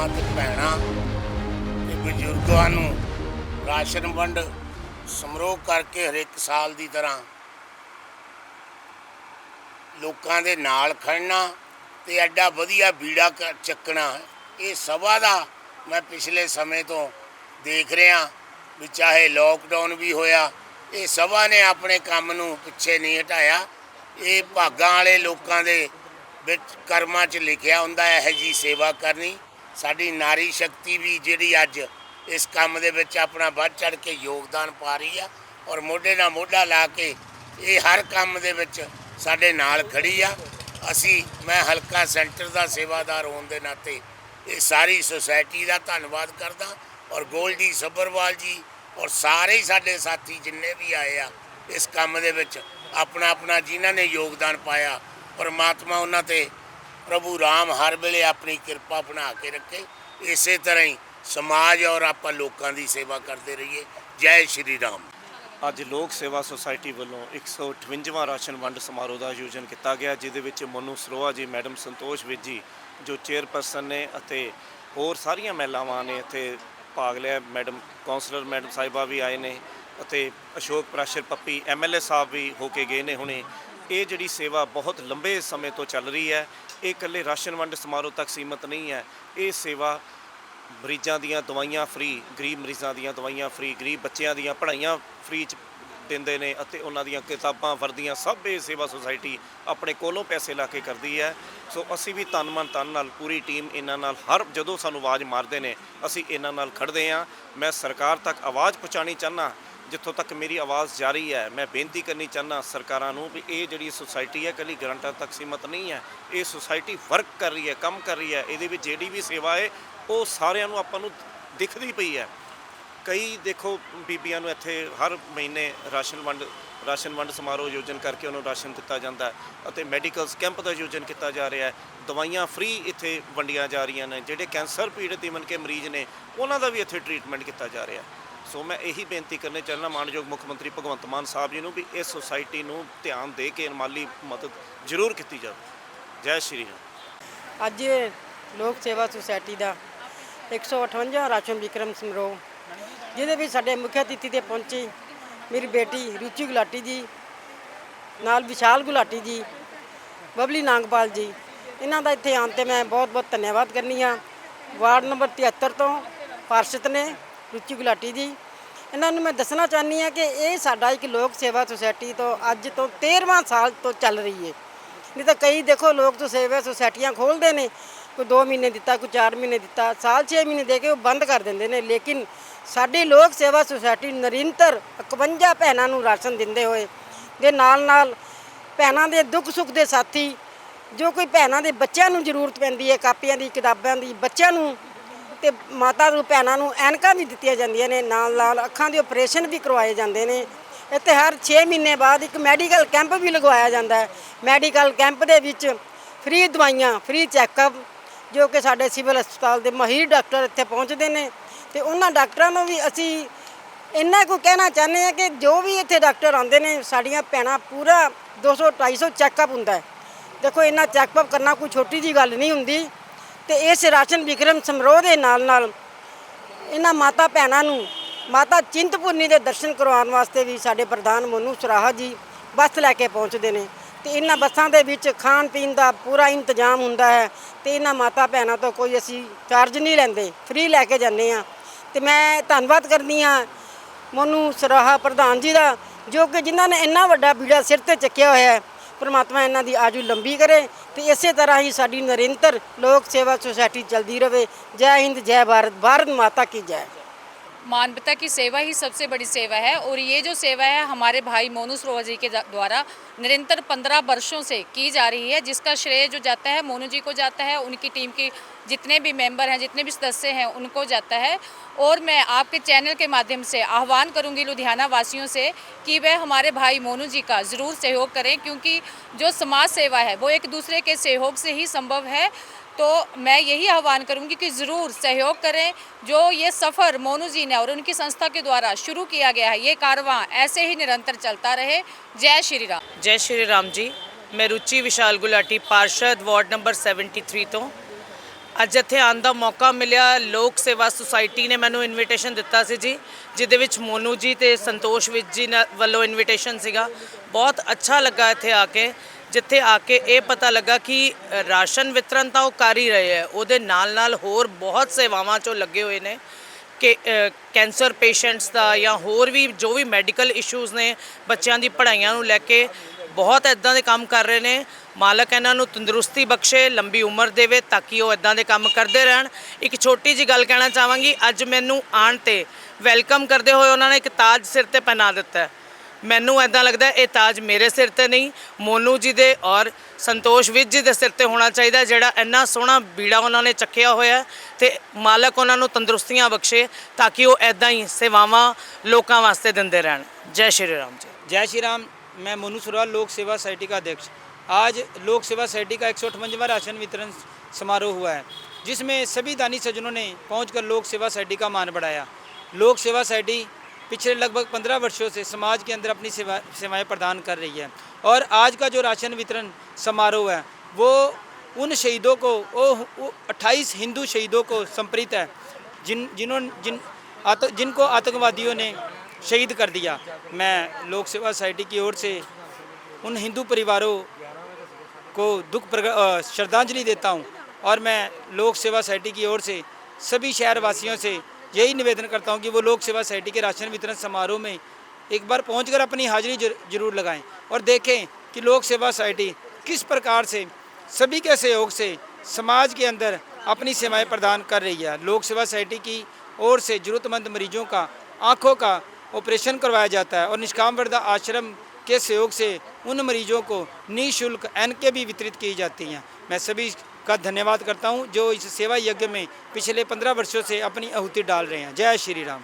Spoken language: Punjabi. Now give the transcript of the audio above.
ਮਾਵਾਂ ਭੈਣਾਂ ਤੇ ਬਜ਼ੁਰਗਾਂ ਨੂੰ ਰਾਸ਼ਨ ਵੰਡ ਸਮਰੋਹ ਕਰਕੇ ਹਰੇਕ ਸਾਲ ਦੀ ਤਰ੍ਹਾਂ ਲੋਕਾਂ ਦੇ ਨਾਲ ਖੜਨਾ ਤੇ ਐਡਾ ਵਧੀਆ ਬੀੜਾ ਚੱਕਣਾ, ਇਹ ਸਭਾ ਦਾ ਮੈਂ ਪਿਛਲੇ ਸਮੇਂ ਤੋਂ ਦੇਖ ਰਿਹਾ ਵੀ ਚਾਹੇ ਲੋਕਡਾਊਨ ਵੀ ਹੋਇਆ, ਇਹ ਸਭਾ ਨੇ ਆਪਣੇ ਕੰਮ ਨੂੰ ਪਿੱਛੇ ਨਹੀਂ ਹਟਾਇਆ। ਇਹ ਭਾਗਾਂ ਵਾਲੇ ਲੋਕਾਂ ਦੇ ਵਿੱਚ ਕਰਮਾਂ 'ਚ ਲਿਖਿਆ ਹੁੰਦਾ ਹੈ ਇਹ ਜੀ ਸੇਵਾ ਕਰਨੀ। ਸਾਡੀ ਨਾਰੀ ਸ਼ਕਤੀ ਵੀ ਜਿਹੜੀ ਅੱਜ ਇਸ ਕੰਮ ਦੇ ਵਿੱਚ ਆਪਣਾ ਵੱਧ ਚੜ ਕੇ ਯੋਗਦਾਨ ਪਾ ਰਹੀ ਆ ਔਰ ਮੋਢੇ ਨਾਲ ਮੋਢਾ ਲਾ ਕੇ ਇਹ ਹਰ ਕੰਮ ਦੇ ਵਿੱਚ ਸਾਡੇ ਨਾਲ ਖੜੀ ਆ। ਅਸੀਂ, ਮੈਂ ਹਲਕਾ ਸੈਂਟਰ ਦਾ ਸੇਵਾਦਾਰ ਹੋਣ ਦੇ ਨਾਤੇ ਇਹ ਸਾਰੀ ਸੁਸਾਇਟੀ ਦਾ ਧੰਨਵਾਦ ਕਰਦਾ ਔਰ ਗੋਲਡੀ ਸੱਭਰਵਾਲ ਜੀ ਔਰ ਸਾਰੇ ਹੀ ਸਾਡੇ ਸਾਥੀ ਜਿੰਨੇ ਵੀ ਆਏ ਆ ਇਸ ਕੰਮ ਦੇ ਵਿੱਚ ਆਪਣਾ ਆਪਣਾ ਜਿਨ੍ਹਾਂ ਨੇ ਯੋਗਦਾਨ ਪਾਇਆ, ਪਰਮਾਤਮਾ ਉਹਨਾਂ ਤੇ ਪ੍ਰਭੂ ਰਾਮ ਹਰ ਵੇਲੇ ਆਪਣੀ ਕਿਰਪਾ ਬਣਾ ਕੇ ਰੱਖੇ। ਇਸੇ ਤਰ੍ਹਾਂ ਹੀ ਸਮਾਜ ਔਰ ਆਪਾਂ ਲੋਕਾਂ ਦੀ ਸੇਵਾ ਕਰਦੇ ਰਹੀਏ। ਜੈ ਸ਼੍ਰੀ ਰਾਮ। ਅੱਜ ਲੋਕ ਸੇਵਾ ਸੁਸਾਇਟੀ ਵੱਲੋਂ 158ਵਾਂ ਰਾਸ਼ਨ ਵੰਡ ਸਮਾਰੋਹ ਦਾ ਆਯੋਜਨ ਕੀਤਾ ਗਿਆ, ਜਿਹਦੇ ਵਿੱਚ ਮਨੂ ਸਰੋਆ ਜੀ, ਮੈਡਮ ਸੰਤੋਸ਼ ਵਿਜ ਜੀ, ਜੋ ਚੇਅਰਪਰਸਨ ਨੇ ਅਤੇ ਹੋਰ ਸਾਰੀਆਂ ਮਹਿਲਾਵਾਂ ਨੇ ਇੱਥੇ ਭਾਗ ਲਿਆ। ਮੈਡਮ ਕਾਉਂਸਲਰ ਮੈਡਮ ਸਾਹਿਬਾ ਵੀ ਆਏ ਨੇ ਅਤੇ ਅਸ਼ੋਕ ਪ੍ਰਾਸ਼ਰ ਪੱਪੀ ਐਮਐਲਏ ਸਾਹਿਬ ਵੀ ਹੋ ਕੇ ਗਏ ਨੇ ਹੁਣੇ। ਇਹ ਜਿਹੜੀ ਸੇਵਾ ਬਹੁਤ ਲੰਬੇ ਸਮੇਂ ਤੋਂ ਚੱਲ ਰਹੀ ਹੈ, ਇਹ ਇਕੱਲੇ ਰਾਸ਼ਨ ਵੰਡ ਸਮਾਰੋਹ ਤੱਕ ਸੀਮਤ ਨਹੀਂ ਹੈ। ਇਹ ਸੇਵਾ ਮਰੀਜ਼ਾਂ ਦੀਆਂ ਦਵਾਈਆਂ ਫ੍ਰੀ ਗਰੀਬ ਮਰੀਜ਼ਾਂ ਦੀਆਂ ਦਵਾਈਆਂ ਫ੍ਰੀ ਗਰੀਬ ਬੱਚਿਆਂ ਦੀਆਂ ਪੜ੍ਹਾਈਆਂ ਫ੍ਰੀ ਚ ਦਿੰਦੇ ਨੇ ਅਤੇ ਉਹਨਾਂ ਦੀਆਂ ਕਿਤਾਬਾਂ ਵਰਦੀਆਂ ਸਭ ਇਹ ਸੇਵਾ ਸੁਸਾਇਟੀ ਆਪਣੇ ਕੋਲੋਂ ਪੈਸੇ ਲਾ ਕੇ ਕਰਦੀ ਹੈ। ਸੋ ਅਸੀਂ ਵੀ ਤਨ ਮਨ ਤਨ ਨਾਲ ਪੂਰੀ ਟੀਮ ਇਹਨਾਂ ਨਾਲ ਹਰ ਜਦੋਂ ਸਾਨੂੰ ਆਵਾਜ਼ ਮਾਰਦੇ ਨੇ, ਅਸੀਂ ਇਹਨਾਂ ਨਾਲ ਖੜਦੇ ਹਾਂ। ਮੈਂ ਸਰਕਾਰ ਤੱਕ ਆਵਾਜ਼ ਪਹੁੰਚਾਣੀ ਚਾਹਨਾ ਜਿੱਥੋਂ ਤੱਕ ਮੇਰੀ ਆਵਾਜ਼ ਜਾ ਰਹੀ ਹੈ, ਮੈਂ ਬੇਨਤੀ ਕਰਨੀ ਚਾਹਨਾ ਸਰਕਾਰਾਂ ਨੂੰ ਵੀ ਇਹ ਜਿਹੜੀ ਸੁਸਾਇਟੀ ਹੈ ਇਕੱਲੀ ਗਰੰਟਾਂ ਤੱਕ ਸੀਮਤ ਨਹੀਂ ਹੈ। ਇਹ ਸੁਸਾਇਟੀ ਵਰਕ ਕਰ ਰਹੀ ਹੈ, ਕੰਮ ਕਰ ਰਹੀ ਹੈ। ਇਹਦੇ ਵਿੱਚ ਜਿਹੜੀ ਵੀ ਸੇਵਾ ਹੈ, ਉਹ ਸਾਰਿਆਂ ਨੂੰ ਆਪਾਂ ਨੂੰ ਦਿਖਦੀ ਪਈ ਹੈ। ਕਈ ਦੇਖੋ, ਬੀਬੀਆਂ ਨੂੰ ਇੱਥੇ ਹਰ ਮਹੀਨੇ ਰਾਸ਼ਨ ਵੰਡ ਰਾਸ਼ਨ ਵੰਡ ਸਮਾਰੋਹ ਆਯੋਜਨ ਕਰਕੇ ਉਹਨੂੰ ਰਾਸ਼ਨ ਦਿੱਤਾ ਜਾਂਦਾ ਅਤੇ ਮੈਡੀਕਲਸ ਕੈਂਪ ਦਾ ਆਯੋਜਨ ਕੀਤਾ ਜਾ ਰਿਹਾ ਹੈ। ਦਵਾਈਆਂ ਫ੍ਰੀ ਇੱਥੇ ਵੰਡੀਆਂ ਜਾ ਰਹੀਆਂ ਨੇ। ਜਿਹੜੇ ਕੈਂਸਰ ਪੀੜਤ ਇਵਨ ਕੇ ਮਰੀਜ਼ ਨੇ, ਉਹਨਾਂ ਦਾ ਵੀ ਇੱਥੇ ਟ੍ਰੀਟਮੈਂਟ ਕੀਤਾ ਜਾ ਰਿਹਾ ਸੋ ਮੈਂ ਇਹੀ ਬੇਨਤੀ ਕਰਨੇ ਚਾਹੁੰਦਾ ਮਾਨਯੋਗ ਮੁੱਖ ਮੰਤਰੀ ਭਗਵੰਤ ਮਾਨ ਸਾਹਿਬ ਜੀ ਨੂੰ ਵੀ ਇਸ ਸੁਸਾਇਟੀ ਨੂੰ ਧਿਆਨ ਦੇ ਕੇ ਮਾਲੀ ਮਦਦ ਜ਼ਰੂਰ ਕੀਤੀ ਜਾਵੇ। ਜੈ ਸ਼੍ਰੀ ਰਾਮ। ਅੱਜ ਲੋਕ ਸੇਵਾ ਸੁਸਾਇਟੀ ਦਾ 158 ਰਾਸ਼ਨ ਵਿਕਰਮ ਸਮਾਰੋਹ, ਜਿਹਦੇ ਵਿੱਚ ਸਾਡੇ ਮੁੱਖ ਅਤਿਥੀ ਤੇ ਪਹੁੰਚੇ ਮੇਰੀ ਬੇਟੀ ਰੁਚੀ ਗੁਲਾਟੀ ਜੀ, ਨਾਲ ਵਿਸ਼ਾਲ ਗੁਲਾਟੀ ਜੀ, ਬਬਲੀ ਨਾਗਪਾਲ ਜੀ। ਇਹਨਾਂ ਦਾ ਇੱਥੇ ਆਉਣ ਤੇ ਮੈਂ ਬਹੁਤ ਬਹੁਤ ਧੰਨਵਾਦ ਕਰਨੀ ਆ। ਵਾਰਡ ਨੰਬਰ 73 ਤੋਂ ਪਾਰਸ਼ਦ ਨੇ। ਰੁਚੀ ਗੁਲਾਟੀ ਜੀ। ਇਹਨਾਂ ਨੂੰ ਮੈਂ ਦੱਸਣਾ ਚਾਹਨੀ ਆ ਕਿ ਇਹ ਸਾਡਾ ਇੱਕ ਲੋਕ ਸੇਵਾ ਸੁਸਾਇਟੀ ਤੋਂ ਅੱਜ ਤੋਂ 13ਵਾਂ ਸਾਲ ਤੋਂ ਚੱਲ ਰਹੀ ਹੈ। ਨਹੀਂ ਤਾਂ ਕਈ ਦੇਖੋ ਲੋਕ ਤੋਂ ਸੇਵਾ ਸੁਸਾਇਟੀਆਂ ਖੋਲਦੇ ਨੇ, ਕੋਈ 2 ਮਹੀਨੇ ਦਿੱਤਾ, ਕੋਈ 4 ਮਹੀਨੇ ਦਿੱਤਾ, ਸਾਲ 6 ਮਹੀਨੇ ਦੇ ਕੇ ਉਹ ਬੰਦ ਕਰ ਦਿੰਦੇ ਨੇ। ਲੇਕਿਨ ਸਾਡੀ ਲੋਕ ਸੇਵਾ ਸੁਸਾਇਟੀ ਨਿਰੰਤਰ 51 ਭੈਣਾਂ ਨੂੰ ਰਾਸ਼ਨ ਦਿੰਦੇ ਹੋਏ ਦੇ ਨਾਲ ਨਾਲ ਭੈਣਾਂ ਦੇ ਦੁੱਖ ਸੁੱਖ ਦੇ ਸਾਥੀ, ਜੋ ਕੋਈ ਭੈਣਾਂ ਦੇ ਬੱਚਿਆਂ ਨੂੰ ਜ਼ਰੂਰਤ ਪੈਂਦੀ ਹੈ, ਕਾਪੀਆਂ ਦੀ, ਕਿਤਾਬਾਂ ਦੀ, ਬੱਚਿਆਂ ਨੂੰ ਤੇ ਮਾਤਾ ਨੂੰ ਭੈਣਾਂ ਨੂੰ ਐਨਕਾਂ ਵੀ ਦਿੱਤੀਆਂ ਜਾਂਦੀਆਂ ਨੇ, ਨਾਲ ਨਾਲ ਅੱਖਾਂ ਦੇ ਆਪਰੇਸ਼ਨ ਵੀ ਕਰਵਾਏ ਜਾਂਦੇ ਨੇ। ਇੱਥੇ ਹਰ 6 ਮਹੀਨੇ ਬਾਅਦ ਇੱਕ ਮੈਡੀਕਲ ਕੈਂਪ ਵੀ ਲਗਵਾਇਆ ਜਾਂਦਾ ਹੈ। ਮੈਡੀਕਲ ਕੈਂਪ ਦੇ ਵਿੱਚ ਫ੍ਰੀ ਦਵਾਈਆਂ ਫ੍ਰੀ ਚੈੱਕਅਪ ਜੋ ਕਿ ਸਾਡੇ ਸਿਵਲ ਹਸਪਤਾਲ ਦੇ ਮਹੀਰ ਡਾਕਟਰ ਇੱਥੇ ਪਹੁੰਚਦੇ ਨੇ ਤੇ ਉਹਨਾਂ ਡਾਕਟਰਾਂ ਨੂੰ ਵੀ ਅਸੀਂ ਇੰਨਾ ਕੁ ਕਹਿਣਾ ਚਾਹੁੰਦੇ ਆ ਕਿ ਜੋ ਵੀ ਇੱਥੇ ਡਾਕਟਰ ਆਉਂਦੇ ਨੇ, ਸਾਡੀਆਂ ਭੈਣਾਂ ਪੂਰਾ 200 250 ਚੈੱਕਅਪ ਹੁੰਦਾ ਹੈ। ਦੇਖੋ, ਇੰਨਾ ਚੈੱਕਅਪ ਕਰਨਾ ਕੋਈ ਛੋਟੀ ਜੀ ਗੱਲ ਨਹੀਂ ਹੁੰਦੀ। ਤੇ ਇਸ ਰਾਸ਼ਨ ਵਿਕਰਮ ਸਮਾਰੋਹ ਦੇ ਨਾਲ ਨਾਲ ਇਹਨਾਂ ਮਾਤਾ ਭੈਣਾਂ ਨੂੰ ਮਾਤਾ ਚਿੰਤਪੁਰਨੀ ਦੇ ਦਰਸ਼ਨ ਕਰਵਾਉਣ ਵਾਸਤੇ ਵੀ ਸਾਡੇ ਪ੍ਰਧਾਨ ਮੋਨੂ ਸਰਾਹਾ ਜੀ ਬੱਸ ਲੈ ਕੇ ਪਹੁੰਚਦੇ ਨੇ ਤੇ ਇਹਨਾਂ ਬੱਸਾਂ ਦੇ ਵਿੱਚ ਖਾਣ ਪੀਣ ਦਾ ਪੂਰਾ ਇੰਤਜ਼ਾਮ ਹੁੰਦਾ ਹੈ ਤੇ ਇਹਨਾਂ ਮਾਤਾ ਭੈਣਾਂ ਤੋਂ ਕੋਈ ਅਸੀਂ ਚਾਰਜ ਨਹੀਂ ਲੈਂਦੇ, ਫ੍ਰੀ ਲੈ ਕੇ ਜਾਂਦੇ ਆ ਤੇ ਮੈਂ ਧੰਨਵਾਦ ਕਰਦੀ ਆ ਮੋਨੂ ਸਰਾਹਾ ਪ੍ਰਧਾਨ ਜੀ ਦਾ ਜੋ ਕਿ ਜਿਨ੍ਹਾਂ ਨੇ ਇੰਨਾ ਵੱਡਾ ਬੀੜਾ ਸਿਰ ਤੇ ਚੱਕਿਆ ਹੋਇਆ ਹੈ। ਪਰਮਾਤਮਾ ਇਹਨਾਂ ਦੀ ਆਜੂ ਲੰਬੀ ਕਰੇ ਤੇ ਇਸੇ ਤਰ੍ਹਾਂ ਹੀ ਸਾਡੀ ਨਿਰੰਤਰ ਲੋਕ ਸੇਵਾ ਸੁਸਾਇਟੀ ਚੱਲਦੀ ਰਹੇ ਜੈ ਹਿੰਦ, ਜੈ ਭਾਰਤ ਭਾਰਤ ਮਾਤਾ ਕੀ ਜੈ। मानवता की सेवा ही सबसे बड़ी सेवा है और ये जो सेवा है हमारे भाई मोनू सरोवर जी के द्वारा निरंतर पंद्रह वर्षों से की जा रही है, जिसका श्रेय जो जाता है मोनू जी को जाता है, उनकी टीम की जितने भी मेंबर हैं, जितने भी सदस्य हैं, उनको जाता है। और मैं आपके चैनल के माध्यम से आह्वान करूँगी लुधियाना वासियों से कि वह हमारे भाई मोनू जी का ज़रूर सहयोग करें, क्योंकि जो समाज सेवा है, वो एक दूसरे के सहयोग से ही संभव है। तो मैं यही आह्वान करूंगी कि ज़रूर सहयोग करें जो ये सफ़र मोनू जी ने और उनकी संस्था के द्वारा शुरू किया गया है ये कारवां ऐसे ही निरंतर चलता रहे जय श्री राम ਜੈ ਸ਼੍ਰੀ ਰਾਮ ਜੀ ਮੈਂ ਰੁਚੀ ਵਿਸ਼ਾਲ ਗੁਲਾਟੀ ਪਾਰਸ਼ਦ ਵਾਰਡ ਨੰਬਰ 73 ਤੋਂ ਅੱਜ ਇੱਥੇ ਆਉਣ ਦਾ ਮੌਕਾ ਮਿਲਿਆ ਲੋਕ ਸੇਵਾ ਸੁਸਾਇਟੀ ਨੇ ਮੈਨੂੰ ਇਨਵੀਟੇਸ਼ਨ ਦਿੱਤਾ ਸੀ ਜੀ ਜਿਹਦੇ ਵਿੱਚ ਮੋਨੂ ਜੀ ਤੇ ਸੰਤੋਸ਼ ਵਿੱਚ ਜੀ ਨਾਲ- ਵੱਲੋਂ ਇਨਵੀਟੇਸ਼ਨ ਸੀਗਾ ਬਹੁਤ ਅੱਛਾ ਲੱਗਾ ਇੱਥੇ ਆ ਕੇ ਜਿੱਥੇ ਆ ਕੇ ਇਹ ਪਤਾ ਲੱਗਾ ਕਿ ਰਾਸ਼ਨ ਵਿਤਰਨ ਤਾਂ ਉਹ ਕਰ ਹੀ ਰਹੇ ਹੈ। ਉਹਦੇ ਨਾਲ ਨਾਲ ਹੋਰ ਬਹੁਤ ਸੇਵਾਵਾਂ 'ਚੋਂ ਲੱਗੇ ਹੋਏ ਨੇ ਕਿ ਕੈਂਸਰ ਪੇਸ਼ੈਂਟਸ ਦਾ ਜਾਂ ਹੋਰ ਵੀ ਜੋ ਵੀ ਮੈਡੀਕਲ ਇਸ਼ੂਜ਼ ਨੇ, ਬੱਚਿਆਂ ਦੀ ਪੜ੍ਹਾਈਆਂ ਨੂੰ ਲੈ ਕੇ ਬਹੁਤ ਇਦਾਂ ਦੇ ਕੰਮ ਕਰ ਰਹੇ ਨੇ। ਮਾਲਕ ਇਹਨਾਂ ਨੂੰ ਤੰਦਰੁਸਤੀ ਬਖਸ਼ੇ, ਲੰਬੀ ਉਮਰ ਦੇਵੇ ਤਾਂ ਕਿ ਉਹ ਇਦਾਂ ਦੇ ਕੰਮ ਕਰਦੇ ਰਹਿਣ। ਇੱਕ ਛੋਟੀ ਜੀ ਗੱਲ ਕਹਿਣਾ ਚਾਹਾਂਗੀ, ਅੱਜ ਮੈਨੂੰ ਆਉਣ ਤੇ ਵੈਲਕਮ ਕਰਦੇ ਹੋਏ ਉਹਨਾਂ ਨੇ ਇੱਕ ਤਾਜ ਸਿਰ ਤੇ ਪਹਿਨਾ ਦਿੱਤਾ ਮੈਨੂੰ ਐਦਾਂ ਲੱਗਦਾ ਹੈ ਇਹ ਤਾਜ ਮੇਰੇ ਸਿਰ ਤੇ ਨਹੀਂ ਮੋਨੂ ਜੀ ਦੇ ਔਰ ਸੰਤੋਸ਼ ਵਿਜ ਜੀ ਦੇ ਸਿਰ ਤੇ ਹੋਣਾ ਚਾਹੀਦਾ ਜਿਹੜਾ ਇੰਨਾ ਸੋਹਣਾ ਬੀੜਾ ਉਹਨਾਂ ਨੇ ਚੱਕਿਆ ਹੋਇਆ ਹੈ ਤੇ ਮਾਲਕ ਉਹਨਾਂ ਨੂੰ ਤੰਦਰੁਸਤੀਆਂ ਬਖਸ਼ੇ ਤਾਂ ਕਿ ਉਹ ਐਦਾਂ ਹੀ ਸੇਵਾਵਾਂ ਲੋਕਾਂ ਵਾਸਤੇ ਦਿੰਦੇ ਰਹਿਣ ਜੈ ਸ਼੍ਰੀ ਰਾਮ ਜੀ जय श्री राम मैं मोनू सुरवाल लोक सेवा सोसाइटी का अध्यक्ष आज लोक सेवा सोसाइटी का एक राशन वितरण समारोह हुआ है जिसमें सभी दानी सज्जनों ने पहुंचकर लोक सेवा सोसाइटी का मान बढ़ाया लोक सेवा सोसाइटी पिछले लगभग पंद्रह वर्षों से समाज के अंदर अपनी सेवा सेवाएँ प्रदान कर रही है। और आज का जो राशन वितरण समारोह है वो उन शहीदों को वो अट्ठाईस हिंदू शहीदों को समर्पित है जिन जिन्होंने जिन आत, जिनको आतंकवादियों ने शहीद कर दिया। मैं लोक सेवा सोसाइटी की ओर से उन हिंदू परिवारों को दुख श्रद्धांजलि देता हूँ। और मैं लोक सेवा सोसाइटी की ओर से सभी शहरवासियों से यही निवेदन करता हूँ कि वो लोक सेवा सोसाइटी के राशन वितरण समारोह में एक बार पहुंचकर अपनी हाजिरी ज़रूर लगाएँ और देखें कि लोक सेवा सोसाइटी किस प्रकार से सभी के सहयोग से समाज के अंदर अपनी सेवाएँ प्रदान कर रही है। लोक सेवा सोसाइटी की ओर से ज़रूरतमंद मरीजों का, आँखों का ऑपरेशन करवाया जाता है और निष्काम वर्दा आश्रम के सहयोग से उन मरीजों को निःशुल्क एन के भी वितरित की जाती हैं। मैं सभी का धन्यवाद करता हूं जो इस सेवा यज्ञ में पिछले पंद्रह वर्षों से अपनी आहुति डाल रहे हैं जय श्री राम